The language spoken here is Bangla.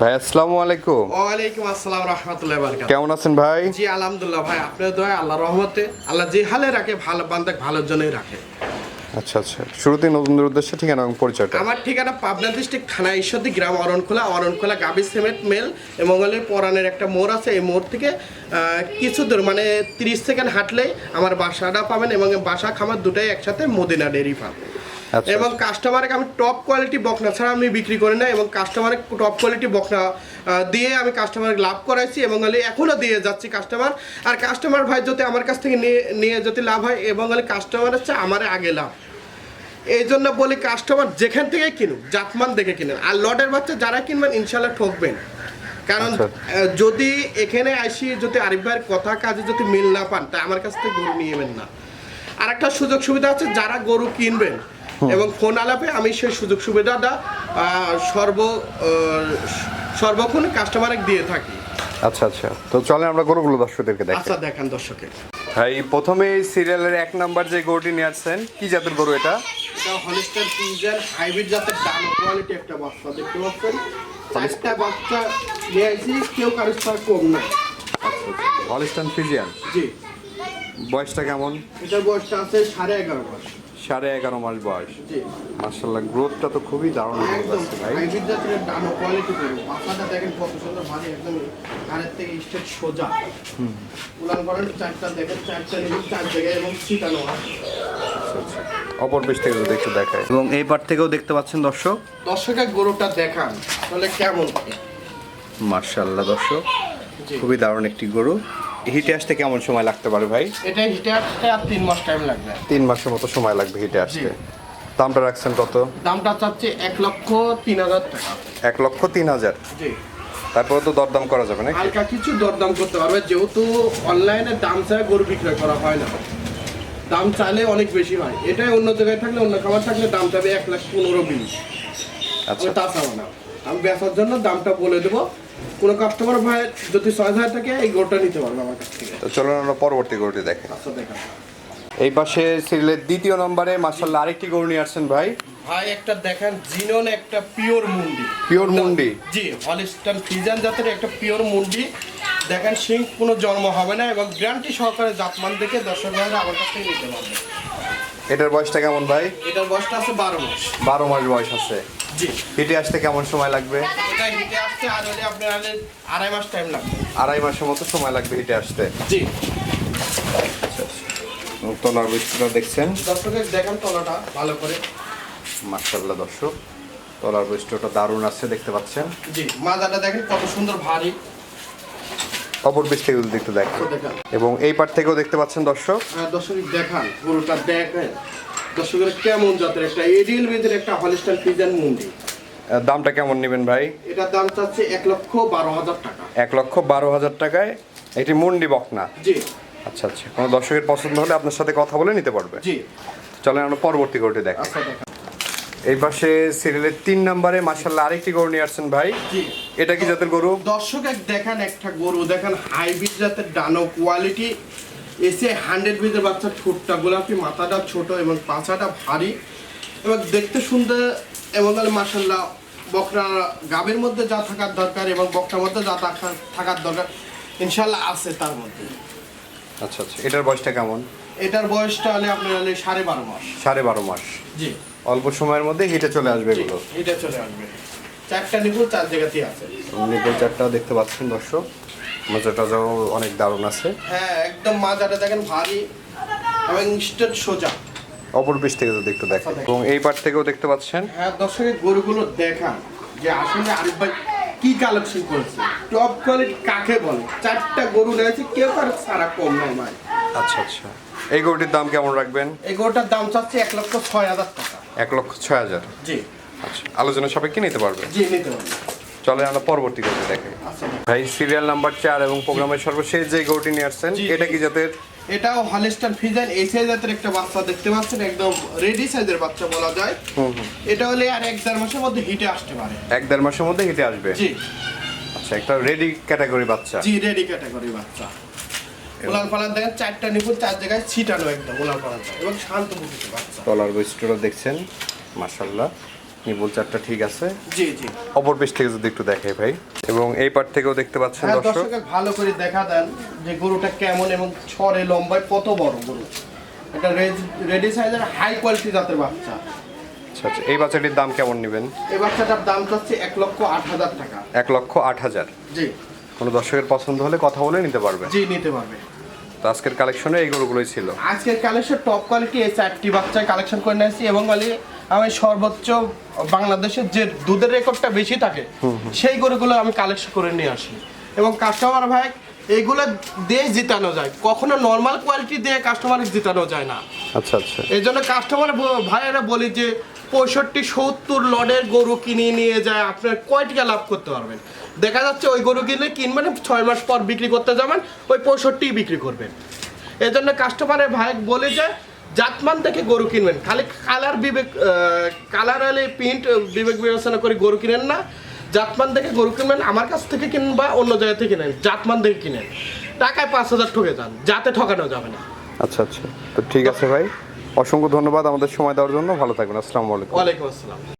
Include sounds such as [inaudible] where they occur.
ভাই আসসালামু আলাইকুম। ওয়ালাইকুম আসসালাম রহমতুল্লাহ বারকাত কেমন আছেন ভাই? জি আলহামদুলিল্লাহ ভাই আপনার দোয়া আল্লাহ রহমতে। আল্লাহ যে হালে রাখে ভালো বান্দাক ভালোর জন্যই রাখে। আচ্ছা আচ্ছা। শুরুতে নতুনদের উদ্দেশ্যে ঠিকানা এবং পরিচয়টা। আমার ঠিকানা পাবনা ডিস্ট্রিক্ট থানা ঈশ্বরদী গ্রাম অরণখোলা অরণখোলা গাবি সিমেন্ট মেল এবং হলে পরানের একটা মোড় আছে এই মোড় থেকে কিছু দূর মানে তিরিশ সেকেন্ড হাঁটলেই আমার বাসাটা পাবেন এবং বাসা খামার দুটাই একসাথে মদিনা ডেরি ফার্ম। আচ্ছা এবং কাস্টমারকে আমি টপ কোয়ালিটি বকনা ছাড়া আমি বিক্রি করি না এবং কাস্টমার টপ কোয়ালিটি বকনা দিয়ে আমি কাস্টমার লাভ করাইছি এবং হলে এখনও দিয়ে যাচ্ছি কাস্টমার আর কাস্টমার ভাই যদি আমার কাছ থেকে নিয়ে নিয়ে যদি লাভ হয় এবং হলে কাস্টমার হচ্ছে আমার আগে লাভ। এই জন্য বলি কাস্টমার যেখান থেকে কিনুক জাতমান দেখে কিনেন। আর লটের বাচ্চা যারা কিনবেন ইনশাল্লাহ ঠকবেন। কারণ আচ্ছা। যদি এখানে আসি যদি আরিফ ভাইয়ের কথা কাজে যদি মিল না পান তা আমার কাছ থেকে গরু নিয়ে নেবেন না। আর একটা সুযোগ সুবিধা আছে যারা গরু কিনবেন [laughs] এবং ফোন আলাপে আমি সেই সুযোগ সুবিধাটা সর্ব সর্বক্ষণ কাস্টমারে দিয়ে থাকি। আচ্ছা আচ্ছা। তো চলেন আমরা গরুগুলো দর্শকদেরকে দেখাই। আচ্ছা দেখেন দর্শকে ভাই প্রথমে এই সিরিয়ালের এক নাম্বার যে গরুটি নিয়ে আসছেন কি জাতের গরু এটা? এটা হলিস্টার ফিউজার হাইব্রিড জাতের ডান কোয়ালিটি একটা বাচ্চা দেখতে পাচ্ছেন? চারটা বাচ্চা নিয়ে আসি কেউ কারোর সাথে কম না। হলিস্টান ফিজিয়ান জি। বয়সটা কেমন? এটার বয়সটা আছে সাড়ে এগারো মাস সাড়ে এগারো মাস বয়স। মার্শাল্লাহ গ্রোথটা তো খুবই দারুণ হয়ে যাচ্ছে ভাই। হাইব্রিড জাতের ডান কোয়ালিটি করব দেখেন কত সুন্দর ভারী একদম কানের থেকে স্টেট সোজা। উলান করেন চারটা দেখেন চারটা নিবেন চার জায়গায় এবং ছিটানো আছে অপর পেশ থেকে একটু দেখায়। এবং এই পার থেকেও দেখতে পাচ্ছেন দর্শক? দর্শকের গরুটা দেখান তাহলে কেমন? মার্শাল্লাহ দর্শক খুবই দারুণ একটি গরু। হিটে আসতে কেমন সময় লাগতে পারে ভাই? এটা হিটে আসতে আর তিন মাস টাইম লাগবে। তিন মাসের মতো সময় লাগবে হিটে আসতে। দামটা রাখছেন কত? দামটা চাচ্ছে এক লক্ষ তিন হাজার টাকা। এক লক্ষ তিন হাজার। জি। তারপরে তো দরদাম করা যাবে নাকি? হালকা কিছু দরদাম করতে পারবে যেহেতু অনলাইনে দাম চায় গরু বিক্রয় করা হয় না। দাম চাইলে অনেক বেশি হয়। এটাই অন্য জায়গায় থাকলে অন্য খাবার থাকলে দাম চাবে এক লাখ পনেরো বিশ। আচ্ছা। তা চাবো না। আমি বেচার জন্য দামটা বলে দেবো। কোনো কাস্টমার ভাই যদি ছয় হাজার থাকে এই গরুটা নিতে পারবে আমার কাছ থেকে। তো চলুন আমরা পরবর্তী গরুটি দেখেন আচ্ছা দেখা এই পাশে সিরিয়ালের দ্বিতীয় নম্বরে মার্শাল্লাহ আরেকটি গরু নিয়ে আসছেন ভাই। ভাই একটা দেখেন জিনন একটা পিওর মুন্ডি। পিওর মুন্ডি? জি হলিস্টান ফিজান জাতের একটা পিওর মুন্ডি। দেখেন সিং কোনো জন্ম হবে না এবং গ্যারান্টি সহকারে জাতমান দেখে দর্শক আমার কাছ থেকে নিতে পারবে। এটার বয়সটা কেমন ভাই? এটার বয়সটা আছে বারো মাস। বারো মাস বয়স আছে। জি। হিটে আসতে কেমন সময় লাগবে? এটা হিটে আসতে আর হলে আপনার আড়াই মাস টাইম লাগবে। আড়াই মাসের মতো সময় লাগবে হিটে আসতে। জি। তলার বৈশিষ্ট্যটা দেখছেন? দর্শকের দেখেন তলাটা ভালো করে। মার্শাল্লাহ দর্শক তলার বৈশিষ্ট্যটা দারুণ আছে দেখতে পাচ্ছেন? জি মাজাটা দেখেন কত সুন্দর ভারী। অপর বেশ থেকে দেখতে দেখেন। এবং এই পার থেকেও দেখতে পাচ্ছেন দর্শক। দর্শক দেখান গরুটা দেখেন। দর্শকের কেমন জাতের একটা এডিএল বেদের একটা হলিস্টান ফিজান মুন্ডি। দামটা কেমন নেবেন ভাই? এটার দাম চাচ্ছে এক লক্ষ বারো হাজার টাকা। এক লক্ষ বারো হাজার টাকায় এটি মুন্ডি বকনা। জি। আচ্ছা আচ্ছা। কোনো দর্শকের পছন্দ হলে আপনার সাথে কথা বলে নিতে পারবে। জি। চলেন আমরা পরবর্তী গরুটি আচ্ছা দেখান। এই পাশে সিরিয়ালের তিন নম্বরে মার্শাল্লাহ আরেকটি গরু নিয়ে আসছেন ভাই। এটা কি জাতের গরু? দর্শক এক দেখেন একটা গরু দেখেন হাইব্রিড জাতের ডানো কোয়ালিটি। এসে হান্ড্রেড বিদের বাচ্চা ঠোঁটটা গোলাপি মাথাটা ছোট এবং পাছাটা ভারী। এবং দেখতে সুন্দর এবং মাসাল্লাহ বকরা গাবের মধ্যে যা থাকার দরকার এবং বকটার মধ্যে যা থাকার থাকার দরকার ইনশাল্লাহ আছে তার মধ্যে। আচ্ছা আচ্ছা। এটার বয়সটা কেমন? এটার বয়সটা হলে আপনার হলে সাড়ে বারো মাস। সাড়ে বারো মাস। জি। অল্প সময়ের মধ্যে হিটে চলে আসবে এগুলো। এটা চলে আসবে। চারটা নিপুল চার জায়গাতেই আছে। নিপল চারটাও দেখতে পাচ্ছেন দর্শক। মজাটা যাও অনেক দারুণ আছে। হ্যাঁ একদম মাজাটা দেখেন ভারী এবং স্টেট সোজা। অপর পিস থেকে যদি একটু দেখেন। এবং এই পার থেকেও দেখতে পাচ্ছেন। হ্যাঁ দর্শকের গরুগুলো দেখান যে আসলে আরিফ ভাই কি কালেকশন করেছে। টপ কোয়ালিটি কাকে বলে? চারটা গরু নিয়েছে কেউ কারও সারা কম নাই ভাই। আচ্ছা আচ্ছা। এই গরুটির দাম কেমন রাখবেন? এই গরুটার দাম চাচ্ছে এক লক্ষ ছয় হাজার টাকা। এক লক্ষ ছয় হাজার। জি। আচ্ছা আলোচনা সাপেক্ষে নিতে পারবে? জি নিতে পারবে। চলে আমরা পরবর্তী গরুটি দেখাই আচ্ছা। ভাই সিরিয়াল নাম্বার চার এবং প্রোগ্রামের সর্বশেষ যে গরুটি নিয়ে আসছেন এটা কি জাতের? এটাও হলিস্টান ফিজান এই সাইজের একটা বাচ্চা দেখতে পাচ্ছেন একদম রেডি সাইজের বাচ্চা বলা যায়। এটা হলে আর এক দেড় মাসের মধ্যে হিটে আসতে পারে। এক দেড় মাসের মধ্যে হিটে আসবে? জি। আচ্ছা একটা রেডি ক্যাটাগরি বাচ্চা। জি রেডি ক্যাটাগরি বাচ্চা। উলান পালান দেখেন চারটা নিপুল চার জায়গায় ছিটানো একদম উলান পালান এবং শান্ত প্রকৃতির বাচ্চা। তলার বৈশিষ্ট্যটা দেখছেন? মার্শাল্লাহ নিবল চারটা ঠিক আছে? জি জি। অপর পেশ থেকে যদি একটু দেখাই ভাই। এবং এই পার্ট থেকেও দেখতে পাচ্ছেন হ্যাঁ দর্শক। ভালো করে দেখা দেন যে গরুটা কেমন এবং ছড়ে লম্বায় কত বড় গরু। এটা রেডি সাইজের হাই কোয়ালিটি জাতের বাচ্চা। আচ্ছা আচ্ছা। এই বাচ্চাটির দাম কেমন নেবেন? এই বাচ্চাটার দাম চাচ্ছে এক লক্ষ আট হাজার টাকা। এক লক্ষ আট হাজার। জি। কোনো দর্শকের পছন্দ হলে কথা বলে নিতে পারবে। জি নিতে পারবে। তো আজকের কালেকশনে এই গরুগুলোই ছিল। আজকের কালেকশন টপ কোয়ালিটি এই চারটি বাচ্চা কালেকশন করে নিয়েছি এবং বলি আমি সর্বোচ্চ বাংলাদেশের যে দুধের রেকর্ডটা বেশি থাকে সেই গরুগুলো আমি কালেকশন করে নিয়ে আসি। এবং কাস্টমার ভাই এইগুলো দিয়ে জিতানো যায়। কখনো নর্মাল কোয়ালিটি দিয়ে কাস্টমার জিতানো যায় না। আচ্ছা আচ্ছা। এই জন্য কাস্টমার ভাইয়েরা বলি যে পঁয়ষট্টি সত্তর লডের গরু কিনে নিয়ে যায় আপনার কয় টাকা লাভ করতে পারবেন? দেখা যাচ্ছে ওই গরু কিনে কিনবেন ছয় মাস পর বিক্রি করতে যাবেন ওই পঁয়ষট্টি বিক্রি করবেন। এই জন্য কাস্টমারের ভাই বলে যে জাতমান থেকে গরু কিনবেন। খালি কালার বিবেক কালার হলে প্রিন্ট বিবেক বিবেচনা করে গরু কিনেন না। জাতমান দেখে গরু কিনবেন আমার কাছ থেকে কিনবেন বা অন্য জায়গা থেকে কিনেন জাতমান দেখে কিনেন। টাকায় পাঁচ হাজার ঠকে যান যাতে ঠকানো যাবে না। আচ্ছা আচ্ছা। তো ঠিক আছে ভাই অসংখ্য ধন্যবাদ আমাদের সময় দেওয়ার জন্য। ভালো থাকবেন। আসসালামু আলাইকুম। ওয়ালাইকুম আসসালাম।